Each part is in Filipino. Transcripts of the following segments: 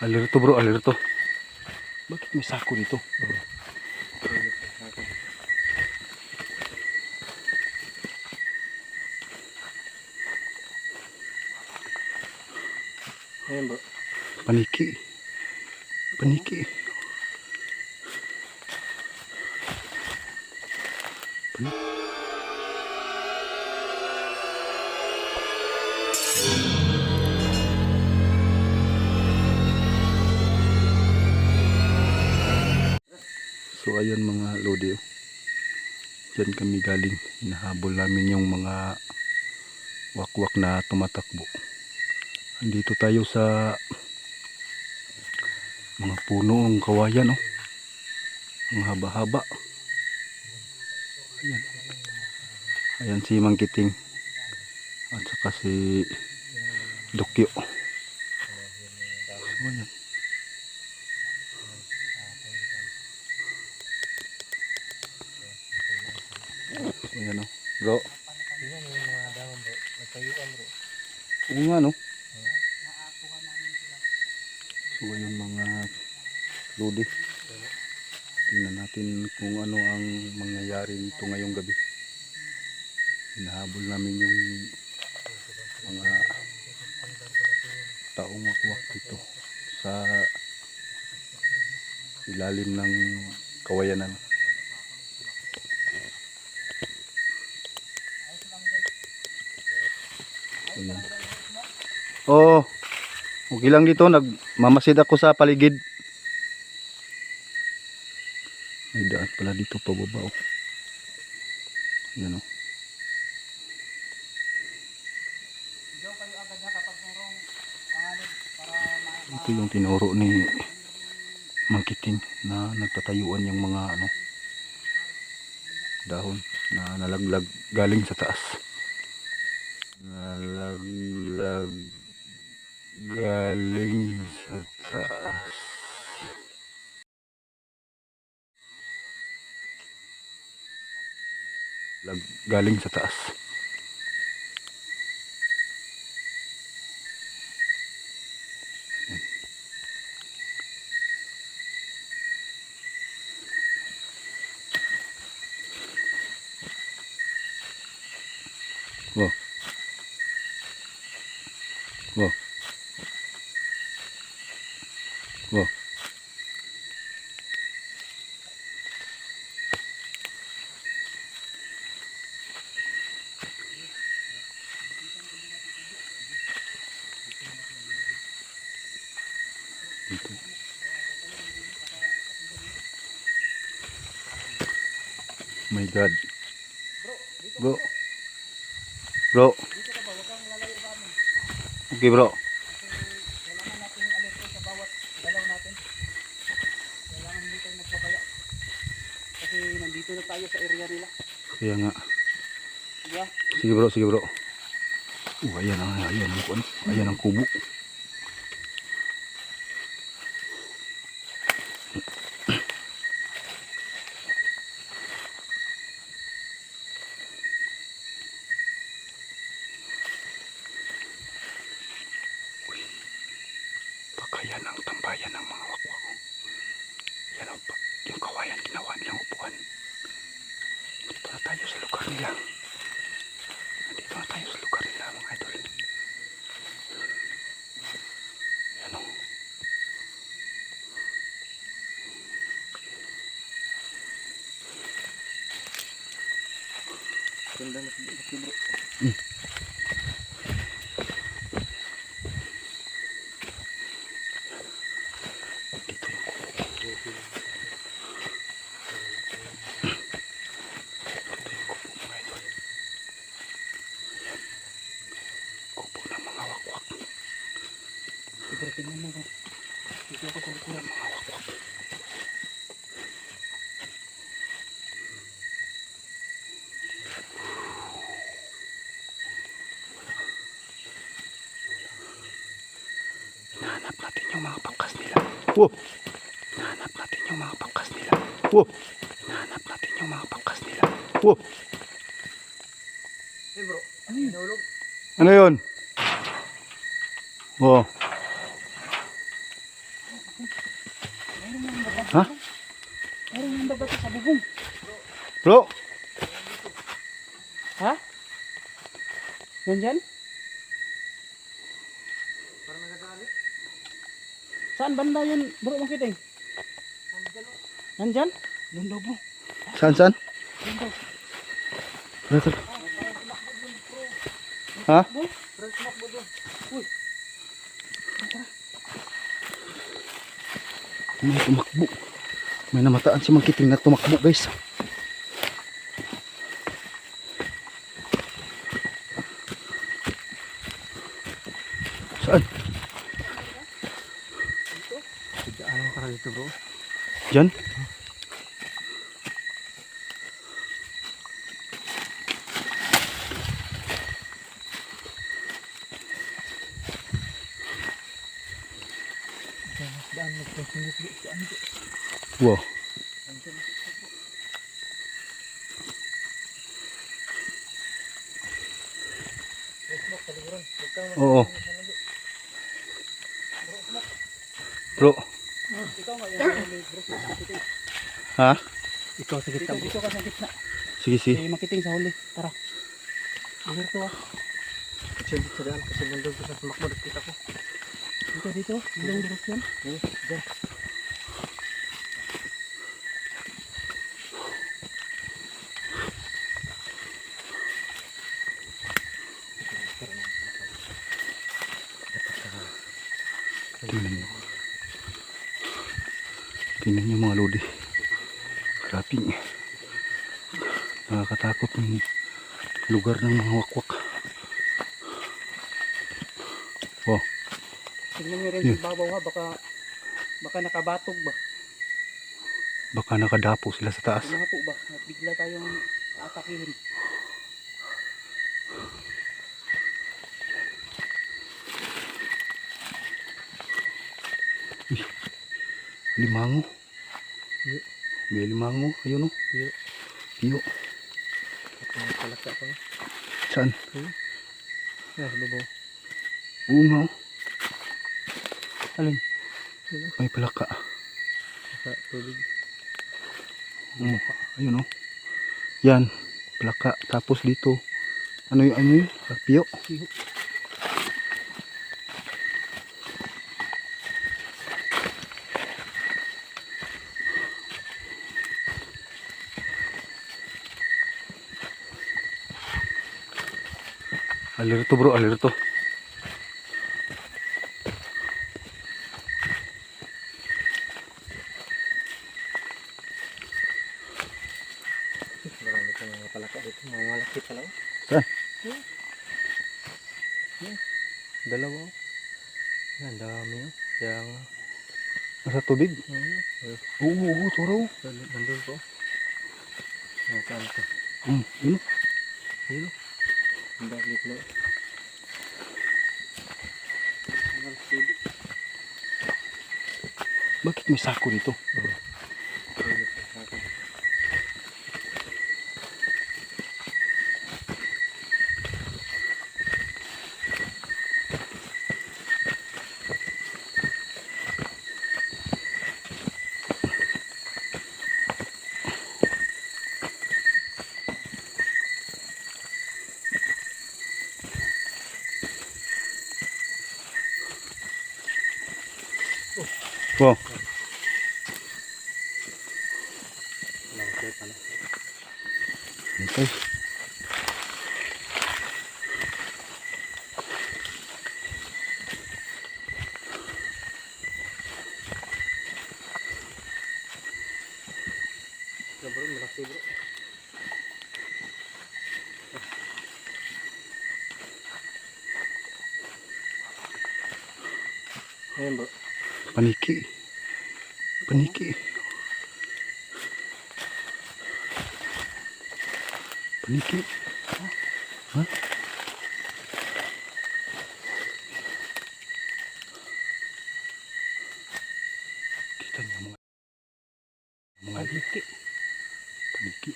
Alerto bro, alerto. Bakit may sako dito? Ayan bro. Paniki. Paniki. Paniki. Diyan kami galing. Hinahabol namin yung mga wakwak na tumatakbo. Andito tayo sa mga puno ng kawayan oh. Ang haba-haba. Ayan. Ayan si Mangkiting. At saka si Dukyo. So, ayan. So, ayan oh. Bro. Ayan yung mga dahon bro. Nagtayuan bro. Oo nga no. So ayun mga lodi. Tingnan natin kung ano ang mangyayari nito ngayong gabi. Hinahabol namin yung mga taong wakwak dito sa ilalim ng kawayanan. Oo. Okay lang dito, nagmamasid ako sa paligid. May daan pala dito pababa. Oh. Yan oh. Ito yung tinuro ni Mangkiting na nagtatayuan yung mga ano dahon na nalaglag galing sa taas. Nalaglag galing sa taas. Galing sa taas. Wow. Wow. Dito. My God. Bro. Bro. Okay bro. Kailangan natin alerto sa bawat galaw natin. Kailangan hindi tayo magpabaya. Kasi nandito na tayo sa area nila. Kaya nga. Diba? Sige bro, sige bro. Uh, ayan ang, ayan ang, ayan ang kubo. Uy, baka yan ang tambayan ng mga wakwak. Yan ang, pa- yung kawayan ginawa nilang upuan. Dito na tayo sa lugar nila. Nandito na tayo sa lugar nila mga idol. Yan o. Ganda na si bro. Dito yung kubo. Dito yung kubo mga idol. Ayan. Kubo ng mga wakwak. Bro, tingnan mo bro. Dito ako sa likuran. Mga wakwak. Hinahanap natin yung mga pangkas nila. Wow! Hinahanap natin yung mga pangkas nila. Wow! Hinahanap natin yung mga pangkas nila. Wow! Hey bro, hinulog. Ano yun? Oh. Ha? Meron yung babato sa bubong. Bro! Ha? Nandyan? Saan banda yun bro makiting? Nandyan? Doon daw bro. Saan, saan? Doon daw. Tara, tara. Ha? Sumakbo doon. Uy. May tumakbo. May namataan si Mangkiting na tumakbo guys. Wow. Ikaw yung huli bro. Makiting. ha? Ikaw sa gitna. Dito ka sa makiting sa huli. Tara. Dito to ah. Kasi dito daan kasi nandun ko. Nakita ko. Dito dito. Ilang direksyon? Dyan. Tingnan nyo. Tingnan nyo mga lodi. Grabe nga. Nakakatakot ng lugar ng mga wakwak. Wow. Tingnan nyo rin Yeah. sa babaw ha. Baka baka nakabatog ba? Baka nakadapo sila sa taas. Tumapo ba? At bigla tayong atakihin. Limango. Iyo. May limango. Ayun o. Iyo. Iyo. Ang palaka pa. Saan? Ah, lubo. Oo nga o. Alin? May palaka. Sa tubig. Oo. Ayun o. Yan. Palaka. Tapos dito. Ano yun? Ano yun? Piyo. Iyo. Alirto bro. Alirto. Pa malaki pala. oh. Saan? Dalawa. oh. Yan, dami oh. Kaya nga. Nasa tubig. Hmm. Oo, oo, oo. Turo. Nandun po. Nasaan ko? Hmm. Yun o. Yun oh. Ang dami ko. Bakit may sako dito? Wow. Malaki pala. Okay. Yan bro, malaki bro. Ayan bro. Paniki. Paniki. Paniki. Ha? Kita mga Malaki. paniki.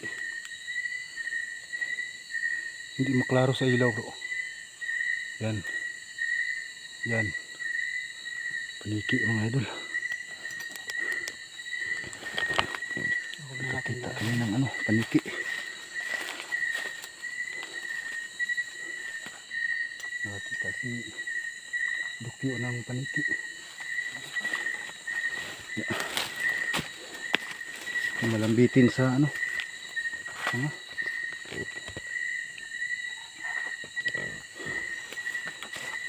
Hindi maklaro sa ilaw bro. Yan. Yan. Paniki mga idol. na natin Kita yan. kami ng ano, paniki. Nakakita si Dukyo ng paniki. Ya. Malambitin sa ano. Ano?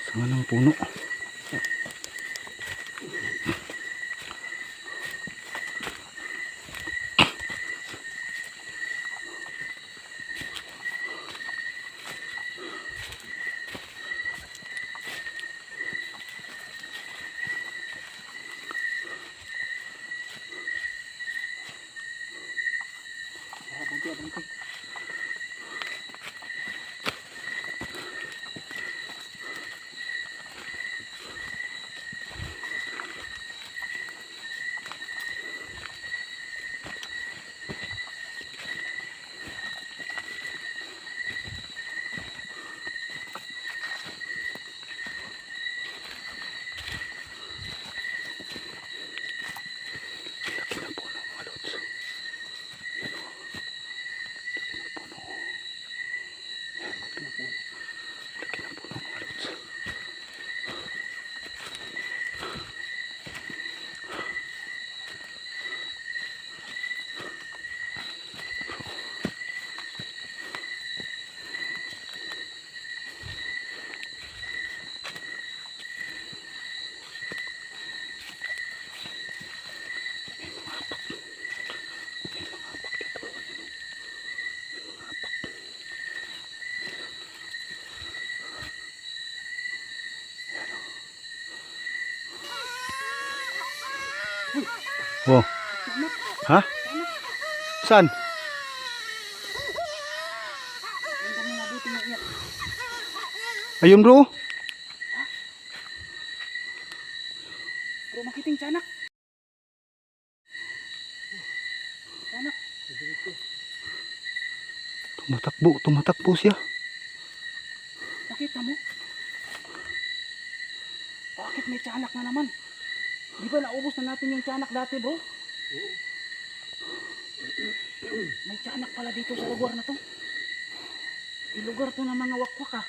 Sa nga ng puno. Ha? Saan? Ayun bro. Bro, makiting tiyanak. Tiyanak. Tumatakbo, tumatakbo siya. Nakita mo? Bakit may tiyanak na naman? Di ba naubos na natin yung tiyanak dati, bro? May tiyanak pala dito sa lugar na to. Yung lugar to ng mga wakwak ah.